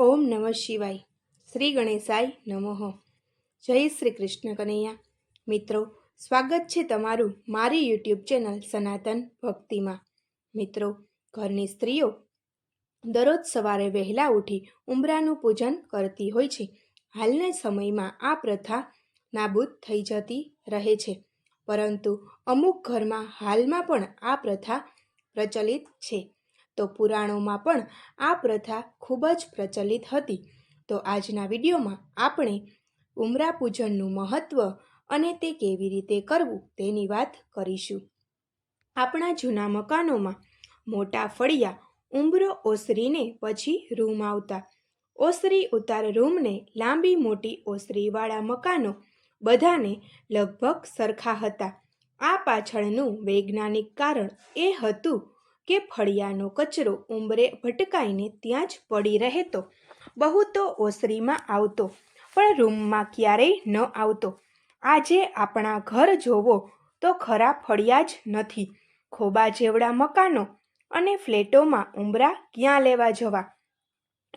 ઓમ નમઃ શિવાય. શ્રી ગણેશાય નમઃ. જય શ્રી કૃષ્ણ કનૈયા. મિત્રો, સ્વાગત છે તમારું મારી યુટ્યુબ ચેનલ સનાતન ભક્તિમાં. મિત્રો, ઘરની સ્ત્રીઓ દરરોજ સવારે વહેલા ઉઠી ઉંબરાનું પૂજન કરતી હોય છે. હાલના સમયમાં આ પ્રથા નાબૂદ થઈ જતી રહે છે. પરંતુ અમુક ઘરમાં હાલમાં પણ આ પ્રથા પ્રચલિત છે. તો પુરાણોમાં પણ આ પ્રથા ખૂબ જ પ્રચલિત હતી. તો આજના વિડીયોમાં આપણે ઉમરા પૂજનનું મહત્ત્વ અને તે કેવી રીતે કરવું તેની વાત કરીશું. આપણા જૂના મકાનોમાં મોટા ફળિયા ઉંબરો ઓસરીને પછી રૂમ આવતા. ઓસરી ઉતાર રૂમને લાંબી મોટી ઓસરીવાળા મકાનો બધાને લગભગ સરખા હતા. આ પાછળનું વૈજ્ઞાનિક કારણ એ હતું કે ફળિયાનો કચરો ઉંબરે ભટકાઈને ત્યાં જ પડી રહેતો. બહુ તો ઓસરીમાં આવતો, પણ રૂમમાં ક્યારેય ન આવતો. આજે આપણા ઘર જોવો તો ખરા ફળિયા જ નથી. ખોબા જેવડા મકાનો અને ફ્લેટોમાં ઉંબરા ક્યાં લેવા જવા?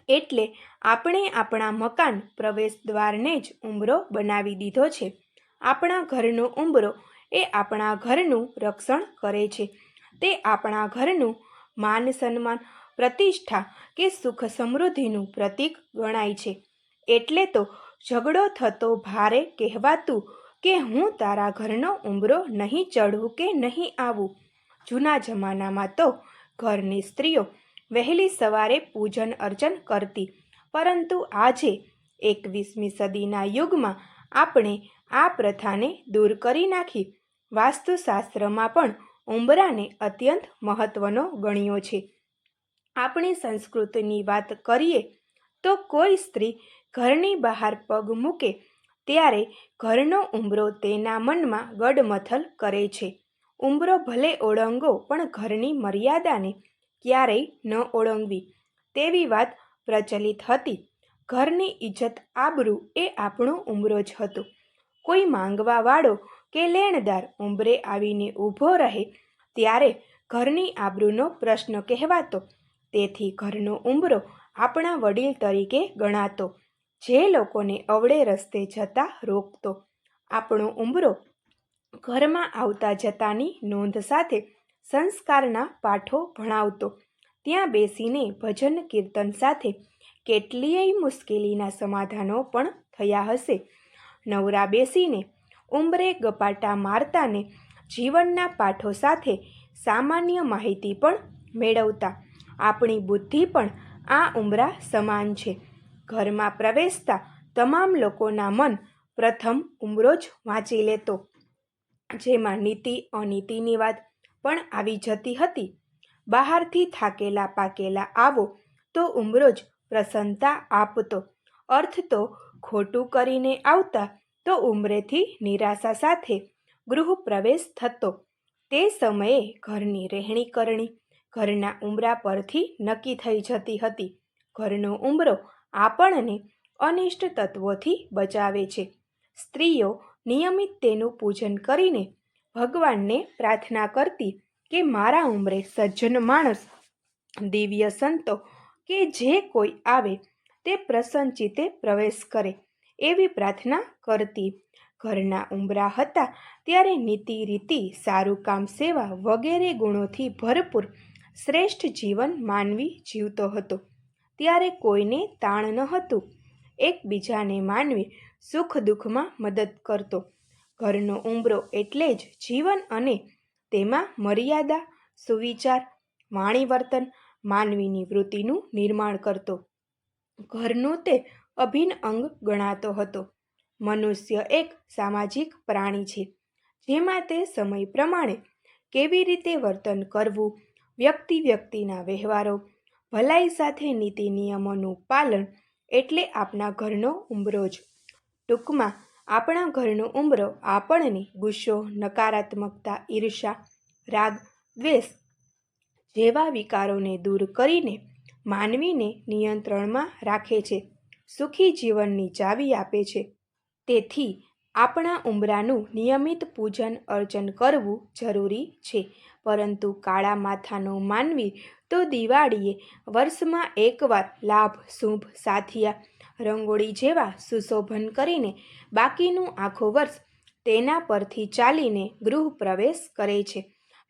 એટલે આપણે આપણા મકાન પ્રવેશ દ્વારને જ ઉંબરો બનાવી દીધો છે. આપણા ઘરનો ઉંબરો એ આપણા ઘરનું રક્ષણ કરે છે. તે આપણા ઘરનું માન સન્માન, પ્રતિષ્ઠા કે સુખ સમૃદ્ધિનું પ્રતીક ગણાય છે. એટલે તો ઝઘડો થતો ભારે કહેવાતું કે હું તારા ઘરનો ઉંબરો નહીં ચઢું કે નહીં આવું. જૂના જમાનામાં તો ઘરની સ્ત્રીઓ વહેલી સવારે પૂજન અર્ચન કરતી, પરંતુ આજે એકવીસમી સદીના યુગમાં આપણે આ પ્રથાને દૂર કરી નાખી. વાસ્તુશાસ્ત્રમાં પણ ઉંબરાને અત્યંત મહત્ત્વનો ગણ્યો છે. આપણી સંસ્કૃતિની વાત કરીએ તો કોઈ સ્ત્રી ઘરની બહાર પગ મૂકે ત્યારે ઘરનો ઉંબરો તેના મનમાં ગડમથલ કરે છે. ઉંબરો ભલે ઓળંગો પણ ઘરની મર્યાદાને ક્યારેય ન ઓળંગવી. તેવી વાત પ્રચલિત હતી. ઘરની ઇજ્જત આબરૂ એ આપણો ઉંબરો જ હતો. કોઈ માંગવાવાળો કે લેણદાર ઉંબરે આવીને ઊભો રહે ત્યારે ઘરની આબરૂનો પ્રશ્ન કહેવાતો. તેથી ઘરનો ઉંબરો આપણા વડીલ તરીકે ગણાતો, જે લોકોને અવળે રસ્તે જતા રોકતો. આપણો ઉંબરો ઘરમાં આવતા જતાની નોંધ સાથે સંસ્કારના પાઠો ભણાવતો. ત્યાં બેસીને ભજન કીર્તન સાથે કેટલીય મુશ્કેલીના સમાધાનો પણ થયા હશે. નવરા બેસીને ઉંબરે ગપાટા મારતાને જીવનના પાઠો સાથે સામાન્ય માહિતી પણ મેળવતા. આપણી બુદ્ધિ પણ આ ઉંબરા સમાન છે. ઘરમાં પ્રવેશતા તમામ લોકોના મન પ્રથમ ઉંબરો જ વાંચી લેતો. જેમાં નીતિ અનીતિની વાત પણ આવી જતી હતી. બહારથી થાકેલા પાકેલા આવો તો ઉંબરો જ પ્રસન્નતા આપતો. અર્થ તો ખોટું કરીને આવતા તો ઉંમરેથી નિરાશા સાથે ગૃહ પ્રવેશ થતો. તે સમયે ઘરની રહેણી કરણી, ઘરના ઉંબરા પરથી નક્કી થઈ જતી હતી. ઘરનો ઉંબરો આપણને અનિષ્ટ તત્વોથી બચાવે છે. સ્ત્રીઓ નિયમિત તેનું પૂજન કરીને ભગવાનને પ્રાર્થના કરતી કે મારા ઉંમરે સજ્જન માણસ, દિવ્ય સંતો કે જે કોઈ આવે તે પ્રસન્નચિતે પ્રવેશ કરે. એવી પ્રાર્થના કરતી. ઘરના ઉંબરા હતા ત્યારે નીતિ રીતિ, સારું કામ સેવા વગેરે ગુણોથી ભરપૂર શ્રેષ્ઠ જીવન માનવી જીવતો હતો. ત્યારે કોઈને તાણ ન હતું. એકબીજાને માનવી સુખ દુઃખમાં મદદ કરતો. ઘરનો ઉંબરો એટલે જ જીવન અને તેમાં મર્યાદા, સુવિચાર, વાણીવર્તન માનવીની વૃત્તિનું નિર્માણ કરતો. ઘરનું તે અભિન્ન અંગ ગણાતો હતો. મનુષ્ય એક સામાજિક પ્રાણી છે, જેમાં તે સમય પ્રમાણે કેવી રીતે વર્તન કરવું, વ્યક્તિ વ્યક્તિના વ્યવહારો, ભલાઈ સાથે નીતિ નિયમોનું પાલન એટલે આપણા ઘરનો ઉંબરો જ. ટૂંકમાં, આપણા ઘરનો ઉંબરો આપણને ગુસ્સો, નકારાત્મકતા ઈર્ષા રાગ, દ્વેષ જેવા વિકારોને દૂર કરીને માનવીને નિયંત્રણમાં રાખે છે. સુખી જીવનની ચાવી આપે છે. તેથી આપણા ઉંબરાનું નિયમિત પૂજન અર્ચન કરવું જરૂરી છે. પરંતુ કાળા માથાનો માનવી તો દિવાળીએ વર્ષમાં એકવાર લાભ, શુભ સાથિયા, રંગોળી જેવા સુશોભન કરીને બાકીનું આખું વર્ષ તેના પરથી ચાલીને ગૃહ પ્રવેશ કરે છે.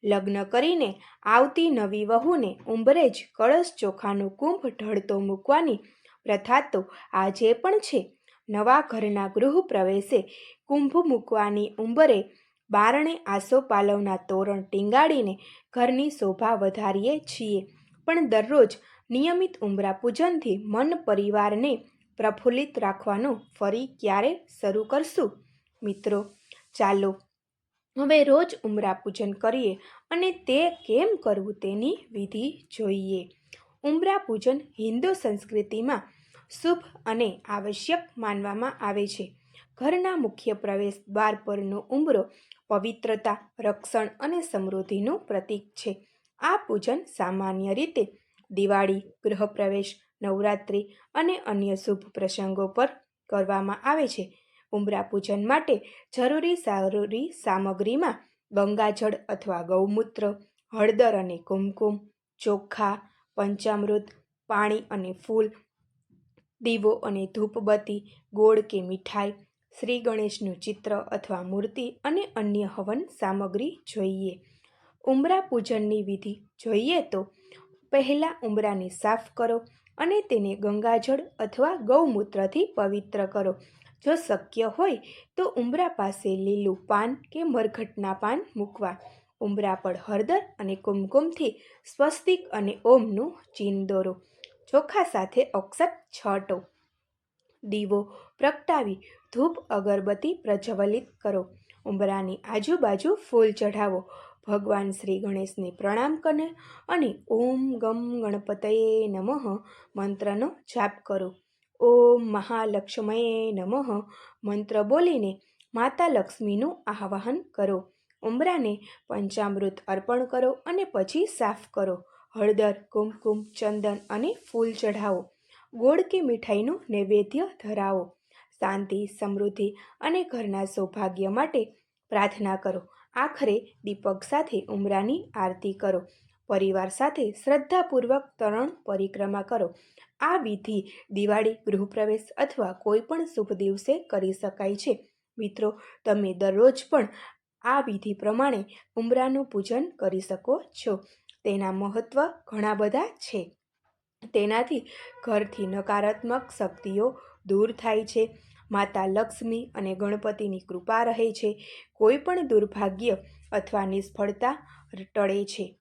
લગ્ન કરીને આવતી નવી વહુને ઉંબરે જ કળશ ચોખાનું કુંભ ઢળતો મૂકવાની પ્રથા તો આજે પણ છે. નવા ઘરના ગૃહ પ્રવેશે કુંભ મૂકવાની ઉંબરે બારણે આસોપાલવના તોરણ ટીંગાડીને ઘરની શોભા વધારીએ છીએ. પણ દરરોજ નિયમિત ઉંબરા પૂજનથી મન પરિવારને પ્રફુલ્લિત રાખવાનું ફરી ક્યારે શરૂ કરશું? મિત્રો, ચાલો હવે રોજ ઉમરા પૂજન કરીએ અને તે કેમ કરવું તેની વિધિ જોઈએ. ઉંબરા પૂજન હિન્દુ સંસ્કૃતિમાં શુભ અને આવશ્યક માનવામાં આવે છે. ઘરના મુખ્ય પ્રવેશ દ્વાર પરનો ઉંબરો પવિત્રતા, રક્ષણ અને સમૃદ્ધિનું પ્રતીક છે. આ પૂજન સામાન્ય રીતે દિવાળી, ગૃહપ્રવેશ, નવરાત્રિ અને અન્ય શુભ પ્રસંગો પર કરવામાં આવે છે. ઉંબરા પૂજન માટે જરૂરી જરૂરી સામગ્રીમાં ગંગાજળ અથવા ગૌમૂત્ર, હળદર અને કુમકુમ, ચોખા પંચામૃત, પાણી અને ફૂલ, દીવો અને ધૂપબત્તી, ગોળ કે મીઠાઈ, શ્રી ગણેશનું ચિત્ર અથવા મૂર્તિ અને અન્ય હવન સામગ્રી જોઈએ. ઉમરા પૂજનની વિધિ જોઈએ તો પહેલાં ઉમરાને સાફ કરો અને તેને ગંગાજળ અથવા ગૌમૂત્રથી પવિત્ર કરો. જો શક્ય હોય તો ઉમરા પાસે લીલું પાન કે મરઘટના પાન મૂકવા. ઉંબરા પર હળદર અને કુમકુમથી સ્વસ્તિક અને ઓમનું ચિહ્ન દોરો. ચોખા સાથે અક્ષત છટો. દીવો પ્રગટાવી ધૂપ અગરબત્તી પ્રજ્વલિત કરો. ઉંબરાની આજુબાજુ ફૂલ ચઢાવો. ભગવાન શ્રી ગણેશને પ્રણામ કરે અને ઓમ ગમ ગણપતયે નમઃ મંત્રનો જાપ કરો. ઓમ મહાલક્ષ્મયે નમઃ મંત્ર બોલીને માતા લક્ષ્મીનું આવાહન કરો. ઉંબરાને પંચામૃત અર્પણ કરો અને પછી સાફ કરો. હળદર, કુમકુમ, ચંદન અને ફૂલ ચઢાવો. ગોળ કે મીઠાઈનું નૈવેદ્ય ધરાવો. શાંતિ, સમૃદ્ધિ અને ઘરના સૌભાગ્ય માટે પ્રાર્થના કરો. આખરે દીપક સાથે ઉમરાની આરતી કરો. પરિવાર સાથે શ્રદ્ધાપૂર્વક તરણ પરિક્રમા કરો. આ વિધિ દિવાળી, ગૃહપ્રવેશ અથવા કોઈ પણ શુભ દિવસે કરી શકાય છે. મિત્રો, તમે દરરોજ પણ આ વિધિ પ્રમાણે ઉમરાનું પૂજન કરી શકો છો. તેના મહત્ત્વ ઘણા બધા છે. તેનાથી ઘરથી નકારાત્મક શક્તિઓ દૂર થાય છે. માતા લક્ષ્મી અને ગણપતિની કૃપા રહે છે. કોઈ પણ દુર્ભાગ્ય અથવા નિષ્ફળતા ટળે છે.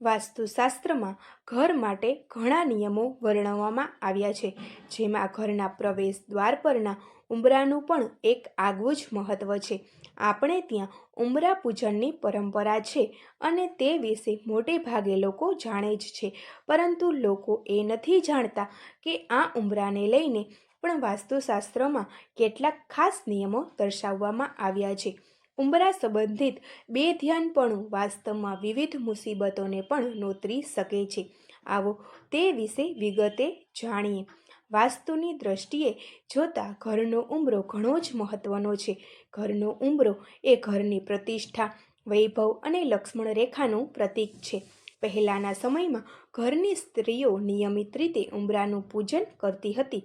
વાસ્તુશાસ્ત્રમાં ઘર માટે ઘણા નિયમો વર્ણવવામાં આવ્યા છે. જેમાં ઘરના પ્રવેશ દ્વાર પરના ઉંબરાનું પણ એક આગવું જ મહત્ત્વ છે. આપણે ત્યાં ઉંબરા પૂજનની પરંપરા છે અને તે વિશે મોટે ભાગે લોકો જાણે જ છે. પરંતુ લોકો એ નથી જાણતા કે આ ઉંબરાને લઈને પણ વાસ્તુશાસ્ત્રમાં કેટલાક ખાસ નિયમો દર્શાવવામાં આવ્યા છે. ઉંબરા સંબંધિત બે ધ્યાનપણું વાસ્તવમાં વિવિધ મુસીબતોને પણ નોતરી શકે છે. આવો તે વિશે વિગતે જાણીએ. વાસ્તુની દ્રષ્ટિએ જોતા ઘરનો ઉંબરો ઘણો જ મહત્વનો છે. ઘરનો ઉંબરો એ ઘરની પ્રતિષ્ઠા, વૈભવ અને લક્ષ્મણ રેખાનું પ્રતીક છે. પહેલાંના સમયમાં ઘરની સ્ત્રીઓ નિયમિત રીતે ઉંબરાનું પૂજન કરતી હતી.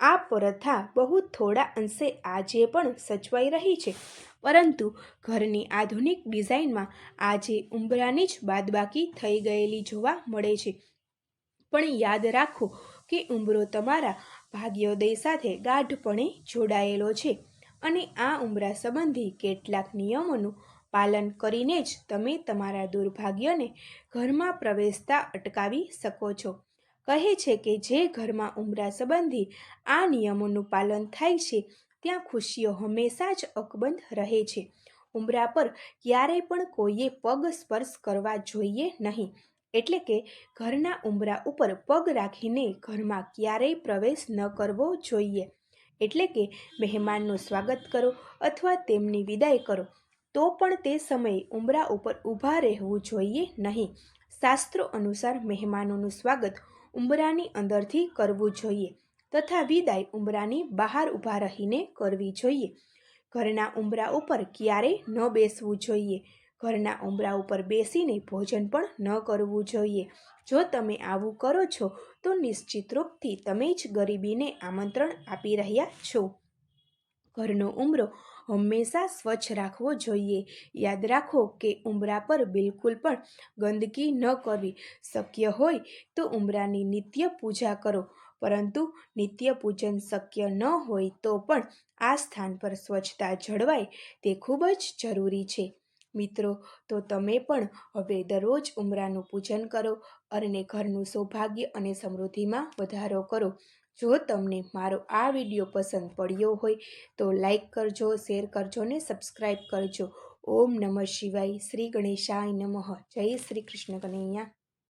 આ પ્રથા બહુ થોડા અંશે આજે પણ સચવાઈ રહી છે. પરંતુ ઘરની આધુનિક ડિઝાઇનમાં આજે ઉંબરાની જ બાદબાકી થઈ ગયેલી જોવા મળે છે. પણ યાદ રાખો કે ઉંબરો તમારા ભાગ્યોદય સાથે ગાઢપણે જોડાયેલો છે અને આ ઉંબરા સંબંધી કેટલાક નિયમોનું પાલન કરીને જ તમે તમારા દુર્ભાગ્યને ઘરમાં પ્રવેશતા અટકાવી શકો છો. કહે છે કે જે ઘરમાં ઉંબરા સંબંધી આ નિયમોનું પાલન થાય છે, ત્યાં ખુશીઓ હંમેશા જ અકબંધ રહે છે. ઉંબરા પર ક્યારેય પણ કોઈએ પગ સ્પર્શ કરવા જોઈએ નહીં, એટલે કે ઘરના ઉમરા ઉપર પગ રાખીને ઘરમાં ક્યારેય પ્રવેશ ન કરવો જોઈએ. એટલે કે મહેમાનનું સ્વાગત કરો અથવા તેમની વિદાય કરો, તો પણ તે સમયે ઉંબરા ઉપર ઊભા રહેવું જોઈએ નહીં. શાસ્ત્રો અનુસાર મહેમાનોનું સ્વાગત ઉંબરાની અંદરથી કરવું જોઈએ તથા વિદાય ઉંબરાની બહાર ઊભા રહીને કરવી જોઈએ. ઘરના ઉંબરા ઉપર ક્યારેય ન બેસવું જોઈએ. ઘરના ઉંબરા ઉપર બેસીને ભોજન પણ ન કરવું જોઈએ. જો તમે આવું કરો છો તો નિશ્ચિત રૂપથી તમે જ ગરીબીને આમંત્રણ આપી રહ્યા છો. ઘરનો ઉંબરો હંમેશા સ્વચ્છ રાખવો જોઈએ. યાદ રાખો કે ઉંબરા પર બિલકુલ પણ ગંદકી ન કરવી. શક્ય હોય તો ઉમરાની નિત્ય પૂજા કરો. પરંતુ નિત્ય પૂજન શક્ય ન હોય તો પણ આ સ્થાન પર સ્વચ્છતા જળવાય તે ખૂબ જ જરૂરી છે. મિત્રો, તો તમે પણ હવે દરરોજ ઉંબરાનું પૂજન કરો અને ઘરનું સૌભાગ્ય અને સમૃદ્ધિમાં વધારો કરો. જો તમને મારો આ વીડિયો પસંદ પડ્યો હોય તો લાઈક કરજો, શેર કરજો ને સબસ્ક્રાઈબ કરજો. ઓમ નમઃ શિવાય. શ્રી ગણેશાય નમઃ. જય શ્રી કૃષ્ણ કનૈયા.